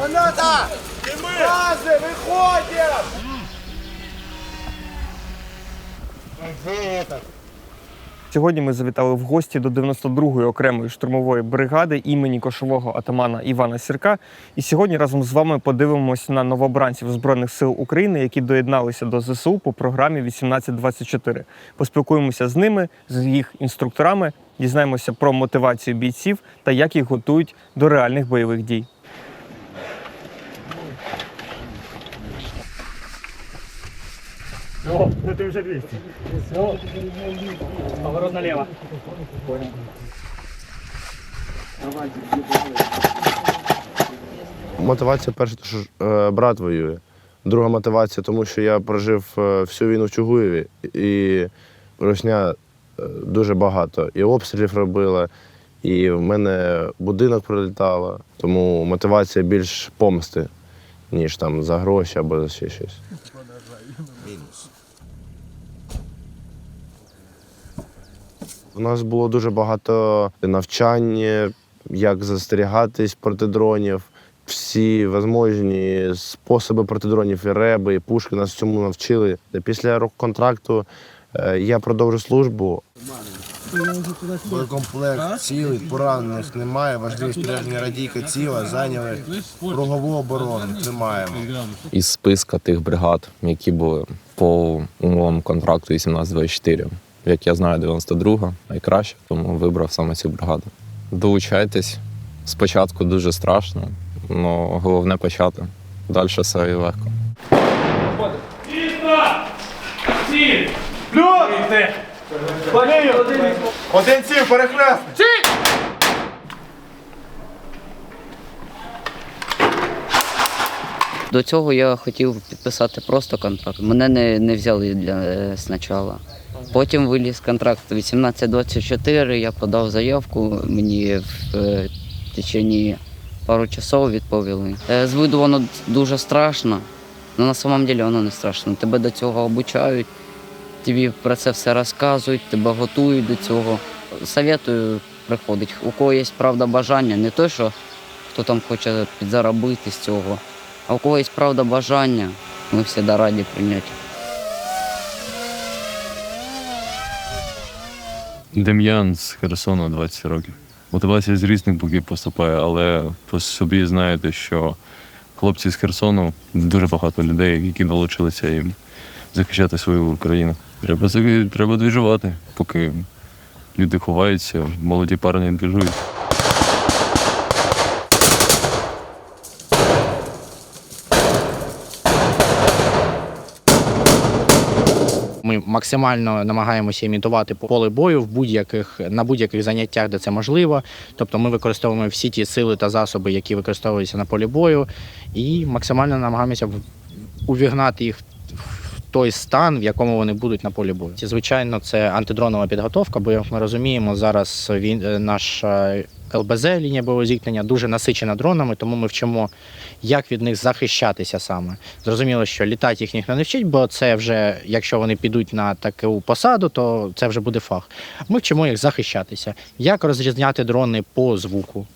Граната! Гази, виходять! Сьогодні ми завітали в гості до 92-ї окремої штурмової бригади імені кошового атамана Івана Сірка. І сьогодні разом з вами подивимось на новобранців Збройних сил України, які доєдналися до ЗСУ по програмі 1824. Поспілкуємося з ними, з їх інструкторами, дізнаємося про мотивацію бійців та як їх готують до реальних бойових дій. Мотивація перша, що е, брат воює. Друга мотивація, тому що я прожив е, всю війну в Чугуєві, і русня е, дуже багато. І обстрілів робила, і в мене будинок прилітало. Тому мотивація більш помсти, ніж там за гроші або за ще щось. У нас було дуже багато навчань, як застерігатись проти дронів. Всі можливі способи проти дронів, і реби, і пушки нас цьому навчили. Після рок-контракту е, я продовжу службу. Боєкомплект цілий, поранених немає. Важливість збереження радійка ціла, зайняли кругову оборону, тримаємо. із списка тих бригад, які були по умовам контракту 1824. Як я знаю, 92 найкраще, тому вибрав саме цю бригаду. Долучайтесь. Спочатку дуже страшно, але головне почати. Далі все і легко. Один ців, перехресний! До цього я хотів підписати просто контракт. Мене не, не взяли для е, спочатку. Потім виліз контракт 1824, я подав заявку, мені в е, течение пару часов відповіли. Е, з виду воно дуже страшно, але на самом деле воно не страшно. Тебе до цього обучають, тобі про це все розказують, тебе готують до цього. Советую приходити. У кого є правда бажання, не той, що хто там хоче підзаробити з цього. А у кого є правда бажання, ми завжди раді прийняти. Дем'ян з Херсону 20 років. Мотивація з різних боків поступає, але по собі знаєте, що хлопці з Херсону дуже багато людей, які долучилися їм захищати свою Україну. Треба треба двіжувати, поки люди ховаються, молоді парні двіжують. Ми максимально намагаємося імітувати поле бою в будь-яких на будь-яких заняттях, де це можливо. Тобто ми використовуємо всі ті сили та засоби, які використовуються на полі бою, і максимально намагаємося увігнати їх той стан, в якому вони будуть на полі бою. Звичайно, це антидронова підготовка, бо як ми розуміємо, зараз він е, наша ЛБЗ лінія бойового зіткнення дуже насичена дронами, тому ми вчимо, як від них захищатися саме. Зрозуміло, що літати їх ніхто не вчить, бо це вже, якщо вони підуть на таку посаду, то це вже буде фах. Ми вчимо їх захищатися, як розрізняти дрони по звуку.